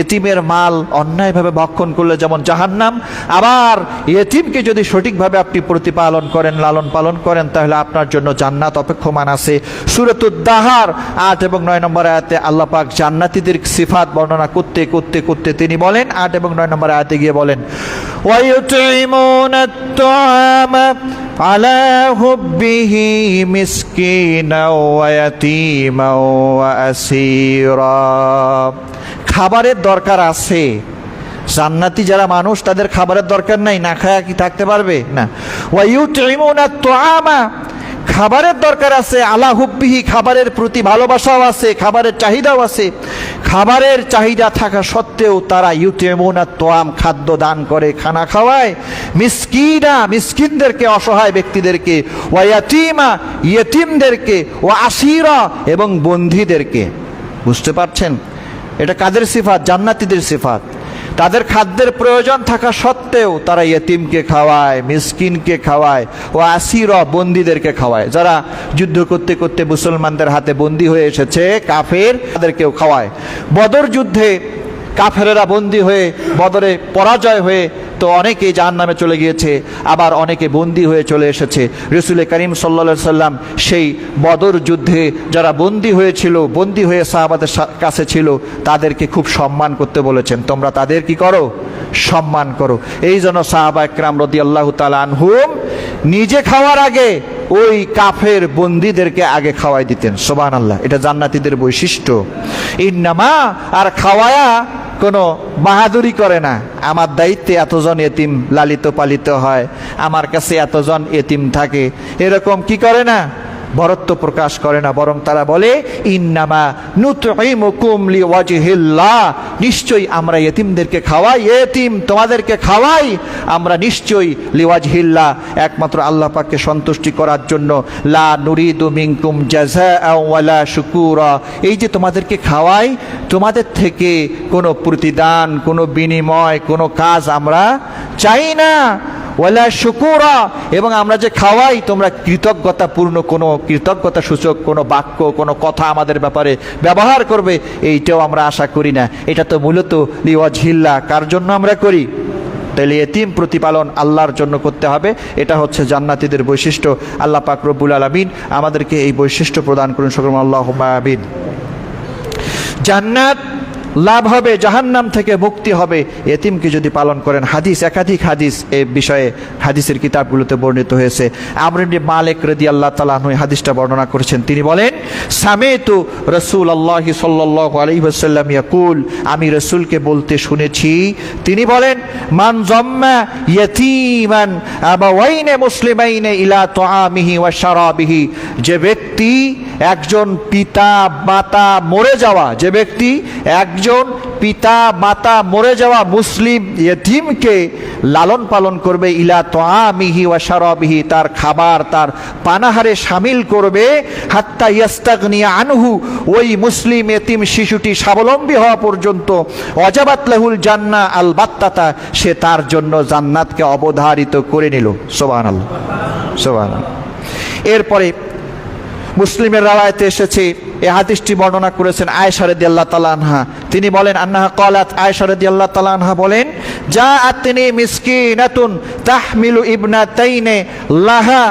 এতিমের মাল অন্যায়ভাবে ভক্ষণ করলে যেমন জাহান্নাম আবার এতিমকে যদি সঠিকভাবে আপনি প্রতিপালন করেন লালন পালন করেন তাহলে আপনার জন্য জান্নাত অপেক্ষমান আছে সুরতুদ্দাহার আট এবং নয় নম্বর আয়াতে আল্লাহ পাক জান্নাতীদের সিফাত বর্ণনা করতে করতে করতে তিনি বলেন আট এবং নয় নম্বর আয়াতে গিয়ে বলেন ويطعمون الطعام على حبه مسكينا ويتيما وأسيرا খাবারের দরকার আছে। জান্নাতি যারা মানুষ, তাদের খাবারের দরকার নাই, না খায়া কি থাকতে পারবে? না। ওয়াইউটিমুনা তোয়ামা খাবারের দরকার আছে, আলা হুব্বিহি, খাবারের প্রতি ভালোবাসাও আছে, খাবারের চাহিদাও আছে। খাবারের চাহিদা থাকা সত্ত্বেও তারা ইউতেমুনা তোয়াম খাদ্য দান করে, খানা খাওয়ায়। মিসকিনা, মিসকিনদেরকে, অসহায় ব্যক্তিদেরকে। ওয়াতিমা ইয়েতিমদেরকে। ও আসিরা এবং বন্ধীদেরকে বুঝতে পারছেন? এটা কাদের সিফাত? জান্নাতিদের সিফাত। তাদের খাদ্যের প্রয়োজন থাকা সত্ত্বেও তারা ইয়েতিমকে খাওয়ায়, মিসকিনকে খাওয়ায় ও আসির বন্দীদেরকে খাওয়ায়। যারা যুদ্ধ করতে করতে মুসলমানদের হাতে বন্দী হয়ে এসেছে, কাফের তাদেরকেও খাওয়ায়। বদর যুদ্ধে কাফেরেরা বন্দী হয়ে বদরে পরাজয় হয়ে তো অনেকে জাহান নামে চলে গিয়েছে, আবার অনেকে বন্দী হয়ে চলে এসেছে। রসুল করিম সাল্লা সাল্লাম সেই বদর যুদ্ধে যারা বন্দী হয়েছিল, বন্দী হয়ে সাহাবাদের কাছে ছিল, তাদেরকে খুব সম্মান করতে বলেছেন। তোমরা তাদের কি করো? সম্মান করো। এই জন্য সাহাবা একরাম রদি আল্লাহ আনহুম, নিজে খাওয়ার আগে ওই কাফের বন্দীদেরকে আগে খাওয়াই দিতেন সোবান আল্লাহ এটা জান্নাতিদের বৈশিষ্ট্য। ইন্নামা, আর খাওয়ায়া কোনো বাহাদুরি করে না। আমার দায়িত্বে এতজন এতিম লালিত পালিত হয়, আমার কাছে এতজন এতিম থাকে। এরকম কি করে না? বরত্ব প্রকাশ করে না, বরং তারা বলে, ইন্নামা নুতুইমুকুম লিওয়াজহিল্লাহ। নিশ্চয়ই আমরা এতিমদেরকে খাওয়াই এতিম তোমাদেরকে খাওয়াই। আমরা নিশ্চয়ই লিওয়াজহিল্লাহ, একমাত্র আল্লাহ পাককে সন্তুষ্টি করার জন্য। লা নুরিদু মিনকুম ওয়ালা শুকুরা। এই যে তোমাদেরকে খাওয়াই, তোমাদের থেকে কোনো প্রতিদান, কোনো বিনিময়, কোনো কাজ আমরা চাই না। ওয়ালা শুকুরা, এবং আমরা যে খাওয়াই, তোমরা কৃতজ্ঞতাপূর্ণ কোনো কৃতজ্ঞতা সূচক, কোনো বাক্য, কোনো কথা আমাদের ব্যাপারে ব্যবহার করবে, এইটাও আমরা আশা করি না। এটা তো মূলত লিওয়াজহিল্লা। কার জন্য আমরা করি? তাহলে এতিম প্রতিপালন আল্লাহর জন্য করতে হবে। এটা হচ্ছে জান্নাতীদের বৈশিষ্ট্য। আল্লাহ পাক রব্বুল আলমিন আমাদেরকে এই বৈশিষ্ট্য প্রদান করুন। সকল আল্লাহ আমিন। জান্নাত লাভ হবে, জাহান্নাম থেকে মুক্তি হবে। এতিমকে যদি পালন করেন, হাদিস, একাধিক হাদিস এ বিষয়ে হাদিসের কিতাবগুলোতে বর্ণিত হয়েছে। আমরিমনি মালিক রদি আল্লাহ তালাহ হাদিসটা বর্ণনা করেছেন। তিনি বলেন, সামেতু রসুল আল্লাহ সাল্লাহ ইয়াকুল আমি রসুলকে বলতে শুনেছি। তিনি বলেন, মান জম্মা ইয়তিমান আবাওয়াইনে মুসলিমাইনে ইলা তোয়ামিহি ওয়া শারাবিহি যে ব্যক্তি একজন পিতা মাতা মরে যাওয়া, যে ব্যক্তি একজন পিতা, মাতা মরে যাওয়া মুসলিম ইয়েতিমকে লালন পালন করবে, ইলা তোয়ামিহি ওয়া শারাবিহি, তার খাবার, তার পানাহারে সামিল করবে। হাত্তা ইয়াস্তাগনিয়া আনহু, ওই মুসলিম এতিম শিশুটি স্বাবলম্বী হওয়া পর্যন্ত অজাবাত লাহুল জান্না আল বাত্তাতা সে তার জন্য জান্নাতকে অবধারিত করে নিল। সোবান আল্লাহ সোবান এরপরে মুসলিমের রাওয়ায়তে এসেছে। এ হাদিসটি বর্ণনা করেছেন আয় রাদিয়াল্লাহু তালানহা তিনি বলেন, আন্নাহা কলাত আয় রাদিয়াল্লাহু তালানহা বলেন যা আতনি মিসকিনাতুন তাহমিলু ইবনা তাইনে লাহা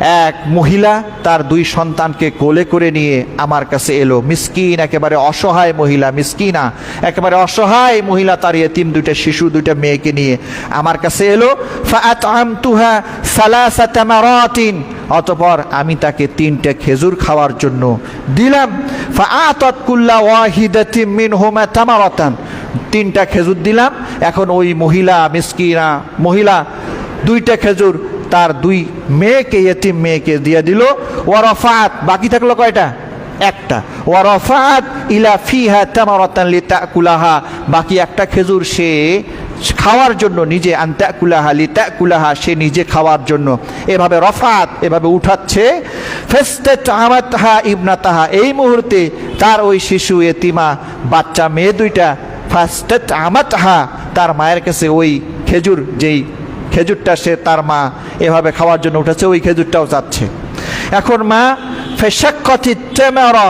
এক মহিলা তার দুই সন্তানকে কোলে করে নিয়ে আমার কাছে এলো। মিসকিন, একেবারে অসহায় মহিলা, মিসকিনা, একেবারে অসহায় মহিলা তার এতিম দুইটা শিশু, দুইটা মেয়েকে নিয়ে আমার কাছে এলো। অতপর আমি তাকে তিনটে খেজুর খাওয়ার জন্য দিলাম। তিনটা খেজুর দিলাম। এখন ওই মহিলা, মিসকিনা মহিলা, দুইটা খেজুর তার দুই মেয়েকে, এতিম মেয়েকে দিয়ে দিল। ওয়ারফাত, বাকি থাকল কয়টা? একটা। ওয়ারফাত, ইলা ফিহা তামারাতান লিতাকুলাহা। বাকি একটা খেজুর সে খাওয়ার জন্য নিজে আন্তাকুলাহা লিতাকুলাহা, সে নিজে খাওয়ার জন্য। এভাবে রফাত, এভাবে উঠাচ্ছে। ফেস্তেত আমাতাহা ইবনাতাহা। এই মুহূর্তে তার ওই শিশু, এতিমা, বাচ্চা, মেয়ে দুইটা ফাস্টেত আমাতাহা তার মায়ের কাছে ওই খেজুর যেই খেজুরটা সে তার মা এভাবে খাওয়ার জন্য উঠেছে, ওই খেজুরটাও যাচ্ছে। এখন মা ফেসাক্ষতি চেমেরা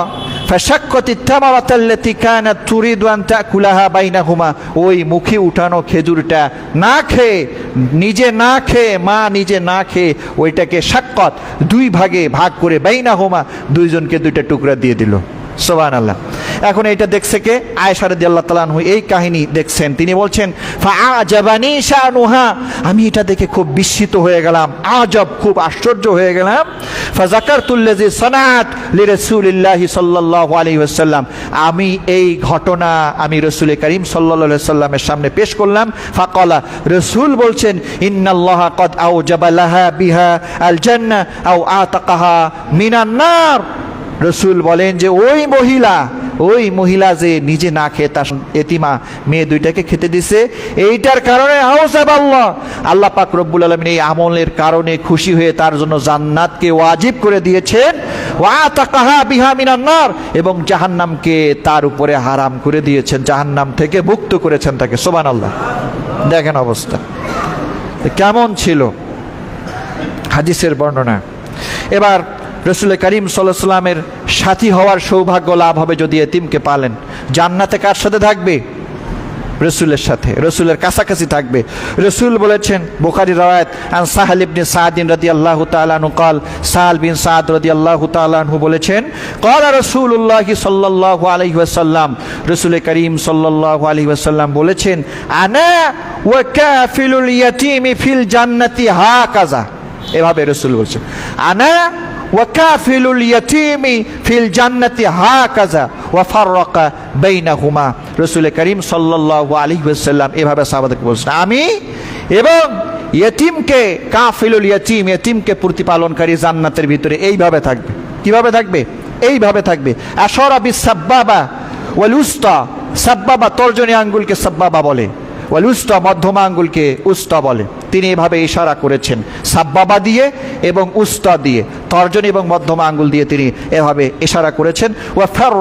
ফাশাক্কাতি তামারাতাল্লাতি কানাত তুরিদু আন তাকুলাহা বাইনাহুমা। ওই মুখে উঠানো খেজুরটা না খেয়ে, নিজে না খেয়ে, মা নিজে না খেয়ে ওইটাকে সাক্কত, দুই ভাগে ভাগ করে বাইনাহুমা, দুইজনকে দুইটা টুকরা দিয়ে দিল। সোবান আল্লাহ এখন এইটা দেখছে কে? আয়েশা রাদিয়াল্লাহু তাআলা আনহু, এই কাহিনী দেখছেন। তিনি বলছেন, ফাআজাবানি শানুহা। আমি এটা দেখে খুব বিস্মিত হয়ে গেলাম, আজব, খুব আশ্চর্য হয়ে গেলাম। ফাযাকারতুল্লাযী সানাত লিরাসূলিল্লাহি সাল্লাল্লাহু আলাইহি ওয়াসাল্লাম। আমি এই ঘটনা আমি রাসূল করিম আলাইহি সাল্লামের সামনে পেশ করলাম। ফাকালা, রাসূল বলছেন, ইন্নাল্লাহা কদ আওজাবা লাহা বিহা আল জান্নাহ আও আতাকাহা মিনান নার রসুল বলেন যে, ওই মহিলা ওই মহিলা যে নিজে না খেয়ে তার এতিমা, মেয়ে দুইটাকে খেতে দিছে, এইটার কারণে আউসাব আল্লাহ। আল্লাহ পাক রব্বুল আলমিন এই আমলের কারণে খুশি হয়ে তার জন্য জান্নাতকে ওয়াজিব করে দিয়েছেন। ওয়া তাকাহা বিহা এবং জাহান্নামকে তার উপরে হারাম করে দিয়েছেন, জাহান্নাম থেকে মুক্ত করেছেন তাকে। সোবান আল্লাহ দেখেন অবস্থা। কেমন ছিল? হাদিসের বর্ণনা। এবার রসুল করিম সাল্লামের সাথী হওয়ার সৌভাগ্য লাভ হবে যদি এতিমকে পালেন। জান্নাতে কার সাথে থাকবে? রসুলের সাথে। রসুলের কাছাকাছি থাকবে। রসুল বলেছেন, বুখারি রায়াত আন সাহাল ইবনে সাদিন রাদি আল্লাহ তালানু কাল, সাহাল বিন সাদ রাদি আল্লাহ তালানহু বলেছেন কলা রসুল্লাহ সাল্লাহ আলহি ওয়াসাল্লাম রসুল করিম সাল্লাহ আলহি ওয়াসাল্লাম বলেছেন, আনা ওয়া কাফিলুল ইয়াতিমি ফিল জান্নাতি হা কাজা এভাবে রসুল বলছেন, আনা ইয়াতিমি ফিল জান্নাতি হাকাযা ওয়া ফাররাকা বাইনাহুমা রাসূল করিম সাল্লাল্লাহু আলাইহি ওয়াসাল্লাম এভাবে সাহাবাদেরকে বলছেন, আমি এবং ইয়তিমকে, কাফিলুল ইয়াতিম, ইয়তিমকে প্রতিপালনকারী জান্নাতের ভিতরে এইভাবে থাকবে। কীভাবে থাকবে? এইভাবে থাকবে। আশরা বিস সাব্বাবা ওয়াল উস্তা, সাব্বাবা তর্জনী আঙ্গুলকে সাব্বাবা বলে। ওয়াল উস্তা মধ্যমা আঙ্গুলকে উস্তা বলে। তিনি এভাবে ইশারা করেছেন, সাব্বাবা দিয়ে এবং উস্তা দিয়ে, তর্জনী এবং মধ্যমা আঙ্গুল দিয়ে তিনি এভাবে ইশারা করেছেন। ওয়া ফার